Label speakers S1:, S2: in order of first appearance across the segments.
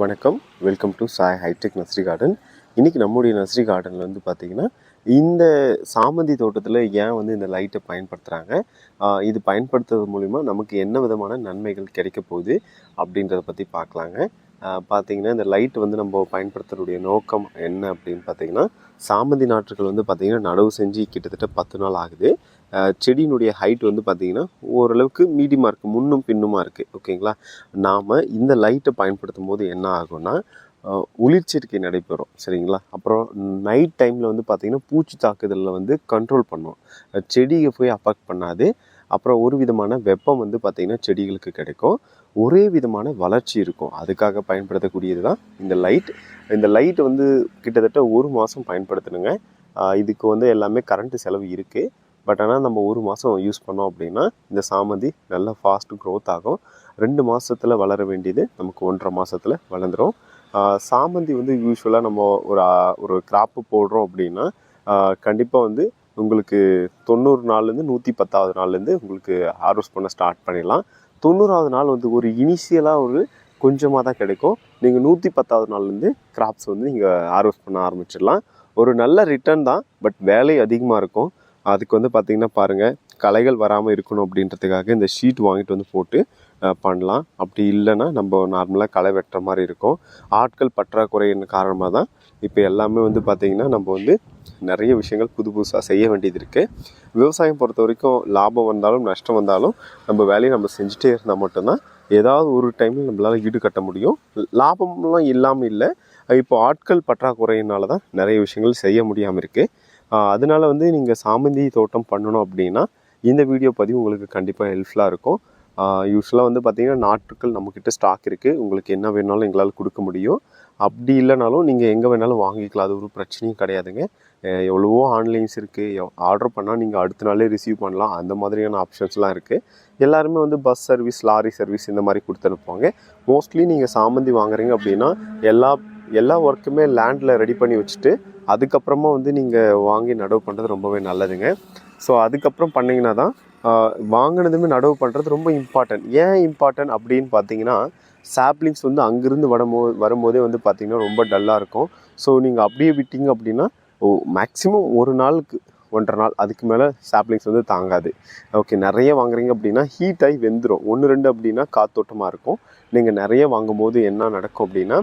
S1: வணக்கம். Welcome to Sai hitech nursery garden இன்றைக்கி நம்முடைய நர்சரி கார்டனில் வந்து பார்த்திங்கன்னா இந்த சாமந்தி தோட்டத்தில் ஏன் வந்து இந்த லைட்டை பயன்படுத்துகிறாங்க இது பயன்படுத்துறது மூலிமா நமக்கு என்ன விதமான நன்மைகள் கிடைக்க போகுது அப்படின்றத பற்றி பார்க்கலாங்க பார்த்திங்கன்னா இந்த லைட் வந்து நம்ம பயன்படுத்துறதுடைய நோக்கம் என்ன அப்படின்னு பார்த்தீங்கன்னா சாமந்தி நாற்றுகள் வந்து பார்த்திங்கன்னா நடவு செஞ்சு கிட்டத்தட்ட பத்து நாள் ஆகுது. செடியினுடைய ஹைட் வந்து பார்த்திங்கன்னா ஓரளவுக்கு மீடியமாக இருக்குது முன்னும் பின்னுமாக இருக்குது ஓகேங்களா நாம் இந்த லைட்டை பயன்படுத்தும் போது என்ன ஆகும்னா ஆஹ் ஒளிச்சேர்க்கை நடைபெறும். சரிங்களா? அப்புறம் நைட் டைமில் வந்து பார்த்திங்கன்னா பூச்சி தாக்குதலில் வந்து கண்ட்ரோல் பண்ணும். செடியை போய் அஃபெக்ட் பண்ணாது. அப்புறம் ஒரு விதமான வெப்பம் வந்து பார்த்திங்கன்னா செடிகளுக்கு கிடைக்கும். ஒரே விதமான வளர்ச்சி இருக்கும். அதுக்காக பயன்படுத்தக்கூடியது தான் இந்த லைட் இந்த லைட் வந்து கிட்டத்தட்ட ஒரு மாதம் பயன்படுத்தணுங்க. இதுக்கு வந்து எல்லாமே கரண்ட்டு செலவு இருக்குது பட் ஆனால் நம்ம ஒரு மாதம் யூஸ் பண்ணோம் அப்படின்னா இந்த சாமந்தி நல்லா ஃபாஸ்ட் க்ரோத் ஆகும். ரெண்டு மாதத்தில் வளர வேண்டியது நமக்கு ஒன்றரை மாதத்தில் வளர்ந்துடும் சாமந்தி வந்து யூஸ்வலாக நம்ம ஒரு ஒரு கிராப்பு போடுறோம் அப்படின்னா கண்டிப்பாக வந்து உங்களுக்கு தொண்ணூறு நாள்லேருந்து நூற்றி பத்தாவது நாள்லேருந்து உங்களுக்கு ஹார்வெஸ்ட் பண்ண ஸ்டார்ட் பண்ணிடலாம். தொண்ணூறாவது நாள் வந்து ஒரு இனிஷியலாக ஒரு கொஞ்சமாக தான் கிடைக்கும். நீங்கள் நூற்றி பத்தாவது நாள்லேருந்து கிராப்ஸ் வந்து நீங்கள் ஹார்வெஸ்ட் பண்ண ஆரம்பிச்சிடலாம். ஒரு நல்ல ரிட்டர்ன் தான் பட் வேலை அதிகமாக இருக்கும். அதுக்கு வந்து பார்த்திங்கன்னா பாருங்கள் களைகள் வராமல் இருக்கணும் அப்படின்றதுக்காக இந்த ஷீட் வாங்கிட்டு வந்து போட்டு பண்ணலாம். அப்படி இல்லைன்னா நம்ம நார்மலாக களை வெட்டுற மாதிரி இருக்கும். ஆட்கள் பற்றாக்குறையின் காரணமாக தான் இப்போ எல்லாமே வந்து பார்த்திங்கன்னா நம்ம வந்து நிறைய விஷயங்கள் புது புதுசாக செய்ய வேண்டியது இருக்குது விவசாயம் பொறுத்த வரைக்கும் லாபம் வந்தாலும் நஷ்டம் வந்தாலும் நம்ம வேலையை நம்ம செஞ்சுட்டே இருந்தால் மட்டும்தான் ஏதாவது ஒரு டைமில் நம்மளால் ஈடுகட்ட முடியும். லாபம்லாம் இல்லாமல் இல்லை இப்போ ஆட்கள் பற்றாக்குறையினால தான் நிறைய விஷயங்கள் செய்ய முடியாமல் இருக்குது அதனால வந்து நீங்கள் சாமந்தி தோட்டம் பண்ணணும் அப்படின்னா இந்த வீடியோ பதிவு உங்களுக்கு கண்டிப்பாக ஹெல்ப்ஃபுல்லாக இருக்கும். யூஸ்வலாக வந்து பார்த்திங்கன்னா நாட்டுக்கள் நம்மக்கிட்ட ஸ்டாக் இருக்குது உங்களுக்கு என்ன வேணாலும் எங்களால் கொடுக்க முடியும். அப்படி இல்லைனாலும் நீங்கள் எங்கே வேணாலும் வாங்கிக்கலாம். அது ஒரு பிரச்சனையும் கிடையாதுங்க. எவ்வளவோ ஆன்லைன்ஸ் இருக்குது ஆர்டர் பண்ணால் நீங்கள் அடுத்த நாளே ரிசீவ் பண்ணலாம். அந்த மாதிரியான ஆப்ஷன்ஸ்லாம் இருக்குது எல்லாருமே வந்து பஸ் சர்வீஸ் லாரி சர்வீஸ் இந்த மாதிரி கொடுத்துருப்பாங்க மோஸ்ட்லி நீங்கள் சாமந்தி வாங்குறீங்க அப்படின்னா எல்லா எல்லா ஒர்க்குமே லேண்டில் ரெடி பண்ணி வச்சுட்டு அதுக்கப்புறமா வந்து நீங்கள் வாங்கி நடவு பண்ணுறது ரொம்பவே நல்லதுங்க. ஸோ அதுக்கப்புறம் பண்ணிங்கன்னா தான் வாங்கினதுமே நடவு பண்ணுறது ரொம்ப இம்பார்ட்டன்ட் ஏன் இம்பார்ட்டன்ட் அப்படின்னு பார்த்தீங்கன்னா சாப்லிங்ஸ் வந்து அங்கேருந்து வரும்போது வரும்போதே வந்து பார்த்திங்கன்னா ரொம்ப டல்லாக இருக்கும். ஸோ நீங்கள் அப்படியே விட்டீங்க அப்படின்னா ஓ மேக்ஸிமம் ஒரு நாளுக்கு ஒன்றரை நாள் அதுக்கு மேலே சாப்லிங்ஸ் வந்து தாங்காது. ஓகே நிறைய வாங்குறீங்க அப்படின்னா ஹீட் ஆகி வெந்துடும் ஒன்று ரெண்டு அப்படின்னா காத்தோட்டமாக இருக்கும். நீங்கள் நிறைய வாங்கும்போது என்ன நடக்கும் அப்படின்னா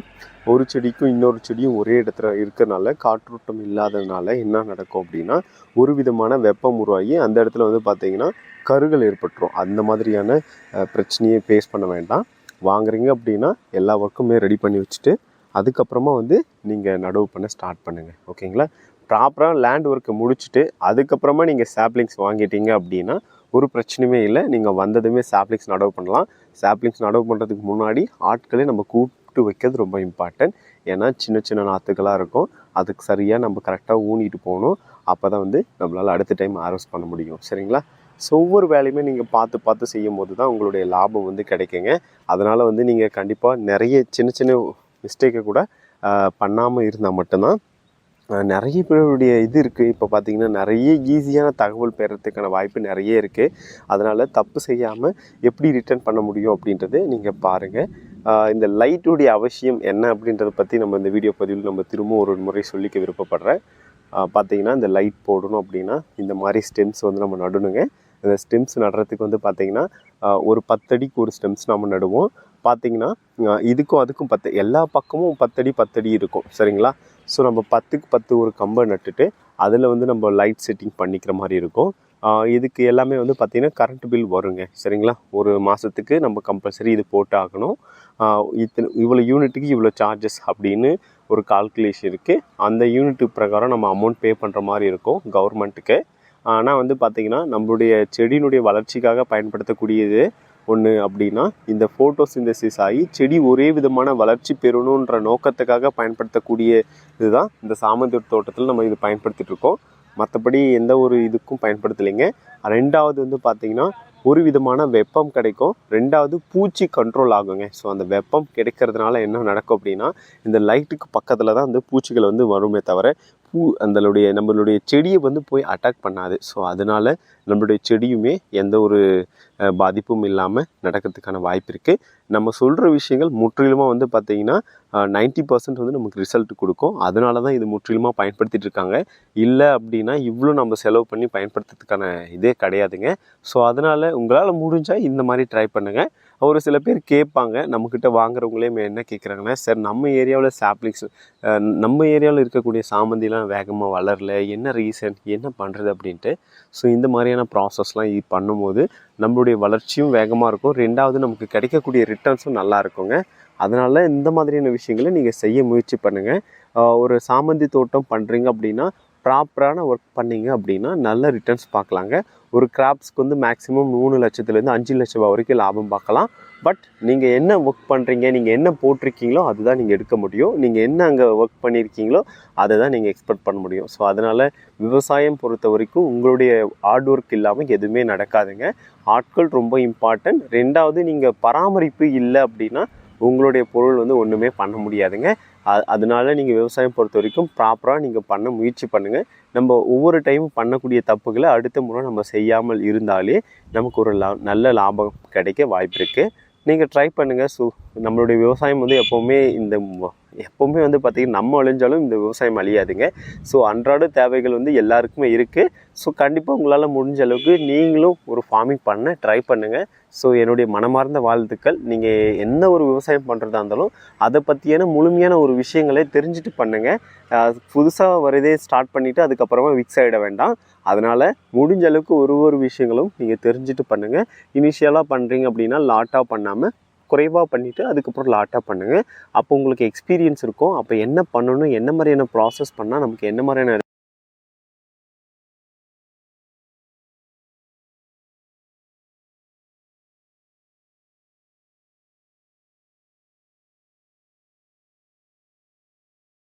S1: ஒரு செடிக்கும் இன்னொரு செடியும் ஒரே இடத்துல இருக்கிறனால காற்றோட்டம் இல்லாததுனால என்ன நடக்கும் அப்படின்னா ஒரு விதமான வெப்பம் உருவாகி அந்த இடத்துல வந்து பார்த்தீங்கன்னா கருகள் ஏற்பட்டுரும். அந்த மாதிரியான பிரச்சனையை ஃபேஸ் பண்ண வேண்டாம். வாங்குறீங்க அப்படின்னா எல்லா ஒர்க்குமே ரெடி பண்ணி வச்சுட்டு அதுக்கப்புறமா வந்து நீங்கள் நடவு பண்ண ஸ்டார்ட் பண்ணுங்கள் ஓகேங்களா ப்ராப்பராக லேண்ட் ஒர்க்கை முடிச்சுட்டு அதுக்கப்புறமா நீங்கள் சாப்லிங்ஸ் வாங்கிட்டீங்க அப்படின்னா ஒரு பிரச்சனையுமே இல்லை. நீங்கள் வந்ததுமே சாப்லிங்ஸ் நடவு பண்ணலாம். சாப்லிங்ஸ் நடவு பண்ணுறதுக்கு முன்னாடி ஆட்களை நம்ம கூப்பிட்டு வைக்கிறது ரொம்ப இம்பார்ட்டன்ட் ஏன்னா சின்ன சின்ன நாற்றுகளாக இருக்கும். அதுக்கு சரியாக நம்ம கரெக்டாக ஊனிட்டு போகணும். அப்போ தான் வந்து நம்மளால் அடுத்த டைம் ஹார்வெஸ்ட் பண்ண முடியும். சரிங்களா? ஸோ ஒவ்வொரு வேலையுமே நீங்கள் பார்த்து பார்த்து செய்யும் போது தான் உங்களுடைய லாபம் வந்து கிடைக்குங்க. அதனால் வந்து நீங்கள் கண்டிப்பாக நிறைய சின்ன சின்ன மிஸ்டேக்கை கூட பண்ணாமல் இருந்தால் மட்டும்தான் நிறைய பேருடைய இது இருக்குது இப்போ பார்த்தீங்கன்னா நிறைய ஈஸியான தகவல் பெறத்துக்கான வாய்ப்பு நிறைய இருக்குது அதனால் தப்பு செய்யாமல் எப்படி ரிட்டர்ன் பண்ண முடியும் அப்படின்றது நீங்கள் பாருங்கள் இந்த லைட்டுடைய அவசியம் என்ன அப்படின்றத பற்றி நம்ம இந்த வீடியோ பதிவில் நம்ம திரும்ப ஒரு முறை சொல்லிக்க விருப்பப்படுறேன். பார்த்தீங்கன்னா இந்த லைட் போடணும் அப்படின்னா இந்த மாதிரி ஸ்டெம்ஸ் வந்து நம்ம நடணுங்க. இந்த ஸ்டெம்ஸ் நடுறதுக்கு வந்து பார்த்திங்கன்னா ஒரு பத்தடிக்கு ஒரு ஸ்டெம்ஸ் நம்ம நடுவோம். பார்த்தீங்கன்னா இதுக்கும் அதுக்கும் பத்து எல்லா பக்கமும் பத்தடி பத்தடி இருக்கும். சரிங்களா? ஸோ நம்ம பத்துக்கு பத்து ஒரு கம்பை நட்டுட்டு அதில் வந்து நம்ம லைட் செட்டிங் பண்ணிக்கிற மாதிரி இருக்கும். இதுக்கு எல்லாமே வந்து பார்த்திங்கன்னா கரண்ட் பில் வருங்க. சரிங்களா? ஒரு மாதத்துக்கு நம்ம கம்பல்சரி இது போட்டு ஆகணும் இத்தனை இவ்வளோ யூனிட்டுக்கு இவ்வளோ சார்ஜஸ் அப்படின்னு ஒரு கால்குலேஷன் இருக்குது அந்த யூனிட் பிரகாரம் நம்ம அமௌண்ட் பே பண்ணுற மாதிரி இருக்கும் கவர்மெண்ட்டுக்கு ஆனால் வந்து பார்த்திங்கன்னா நம்மளுடைய செடியினுடைய வளர்ச்சிக்காக பயன்படுத்தக்கூடியது ஒன்று அப்படின்னா இந்த ஃபோட்டோசிந்தசிஸ் ஆகி செடி ஒரே விதமான வளர்ச்சி பெறணுன்ற நோக்கத்துக்காக பயன்படுத்தக்கூடிய இதுதான் இந்த சாமந்தி தோட்டத்தில் நம்ம இது பயன்படுத்திட்டு இருக்கோம். மற்றபடி எந்த ஒரு இதுக்கும் பயன்படுத்தலைங்க. ரெண்டாவது வந்து பார்த்திங்கன்னா ஒரு விதமான வெப்பம் கிடைக்கும். ரெண்டாவது பூச்சி கண்ட்ரோல் ஆகுங்க. ஸோ அந்த வெப்பம் கிடைக்கிறதுனால என்ன நடக்கும் அப்படின்னா இந்த லைட்டுக்கு பக்கத்தில் தான் வந்து பூச்சிகள் வந்து வருமே தவிர பூ அந்தளுடைய நம்மளுடைய செடியை வந்து போய் அட்டாக் பண்ணாது. ஸோ அதனால நம்மளுடைய செடியுமே எந்த ஒரு பாதிப்பும் இல்லாமல் நடக்கிறதுக்கான வாய்ப்பு இருக்குது நம்ம சொல்கிற விஷயங்கள் முற்றிலுமாக வந்து பார்த்திங்கன்னா நைன்ட்டி பர்சன்ட் வந்து நமக்கு ரிசல்ட் கொடுக்கும். அதனால தான் இது முற்றிலுமாக பயன்படுத்திகிட்டு இருக்காங்க. இல்லை அப்படின்னா இவ்வளோ நம்ம செலவு பண்ணி பயன்படுத்துறதுக்கான இதே கிடையாதுங்க. ஸோ அதனால் உங்களால் முடிஞ்சால் இந்த மாதிரி ட்ரை பண்ணுங்கள் ஒரு சில பேர் கேட்பாங்க நம்மக்கிட்ட வாங்குறவங்களே என்ன கேட்குறாங்கன்னா சார் நம்ம ஏரியாவில் சாப்ளிக்ஸ் நம்ம ஏரியாவில் இருக்கக்கூடிய சாமந்திலாம் வேகமாக வளரல என்ன ரீசன் என்ன பண்ணுறது அப்படின்ட்டு. ஸோ இந்த மாதிரியான ப்ராசஸ்லாம் இது பண்ணும்போது நம்மளுடைய வளர்ச்சியும் வேகமாக இருக்கும். ரெண்டாவது நமக்கு கிடைக்கக்கூடிய ரிட்டர்ன்ஸும் நல்லா இருக்குங்க. அதனால் இந்த மாதிரியான விஷயங்களை நீங்கள் செய்ய முயற்சி பண்ணுங்கள் ஒரு சாமந்தி தோட்டம் பண்ணுறீங்க அப்படின்னா ப்ராப்பரான ஒர்க் பண்ணீங்க அப்படின்னா நல்ல ரிட்டர்ன்ஸ் பார்க்கலாங்க. ஒரு கிராப்ஸ்க்கு வந்து மேக்ஸிமம் மூணு லட்சத்துலேருந்து அஞ்சு லட்ச ரூபா வரைக்கும் லாபம் பார்க்கலாம். பட் நீங்கள் என்ன ஒர்க் பண்ணுறீங்க நீங்கள் என்ன போட்டிருக்கீங்களோ அதுதான் நீங்கள் எடுக்க முடியும். நீங்கள் என்ன அங்கே ஒர்க் பண்ணியிருக்கீங்களோ அதை தான் நீங்கள் எக்ஸ்பெக்ட் பண்ண முடியும். ஸோ அதனால் விவசாயம் பொறுத்த வரைக்கும் உங்களுடைய ஹார்ட் ஒர்க் இல்லாமல் எதுவுமே நடக்காதுங்க. ஆட்கள் ரொம்ப இம்பார்ட்டன்ட் ரெண்டாவது நீங்கள் பராமரிப்பு இல்லை அப்படின்னா உங்களுடைய பொருள் வந்து ஒன்றுமே பண்ண முடியாதுங்க. அதனால நீங்கள் விவசாயம் பொறுத்த வரைக்கும் ப்ராப்பராக நீங்கள் பண்ண முயற்சி பண்ணுங்கள் நம்ம ஒவ்வொரு டைமும் பண்ணக்கூடிய தப்புகளை அடுத்த முறை நம்ம செய்யாமல் இருந்தாலே நமக்கு ஒரு லா நல்ல லாபம் கிடைக்க வாய்ப்பு இருக்குது நீங்கள் ட்ரை பண்ணுங்கள் ஸோ நம்மளுடைய விவசாயம் வந்து எப்போவுமே இந்த எப்போவுமே வந்து பார்த்திங்கன்னா நம்ம அழிஞ்சாலும் இந்த விவசாயம் அழியாதுங்க. ஸோ அன்றாட தேவைகள் வந்து எல்லாருக்குமே இருக்குது ஸோ கண்டிப்பாக உங்களால் முடிஞ்ச அளவுக்கு நீங்களும் ஒரு ஃபார்மிங் பண்ண ட்ரை பண்ணுங்கள் ஸோ என்னுடைய மனமார்ந்த வாழ்த்துக்கள். நீங்கள் என்ன ஒரு விவசாயம் பண்ணுறதா இருந்தாலும் அதை பற்றியான முழுமையான ஒரு விஷயங்களை தெரிஞ்சுட்டு பண்ணுங்கள் புதுசாக வரதே ஸ்டார்ட் பண்ணிவிட்டு அதுக்கப்புறமா விக்ஸ் ஆகிட வேண்டாம். அதனால் முடிஞ்ச அளவுக்கு ஒரு ஒரு விஷயங்களும் நீங்கள் தெரிஞ்சுட்டு பண்ணுங்கள் இனிஷியலாக பண்ணுறீங்க அப்படின்னா லாட்டாக பண்ணாமல் குறைவாக பண்ணிவிட்டு அதுக்கப்புறம் லாட்டாக பண்ணுங்கள் அப்போ உங்களுக்கு எக்ஸ்பீரியன்ஸ் இருக்கும். அப்போ என்ன பண்ணணும்? என்ன மாதிரியான ப்ராசஸ் பண்ணால் நமக்கு என்ன மாதிரியான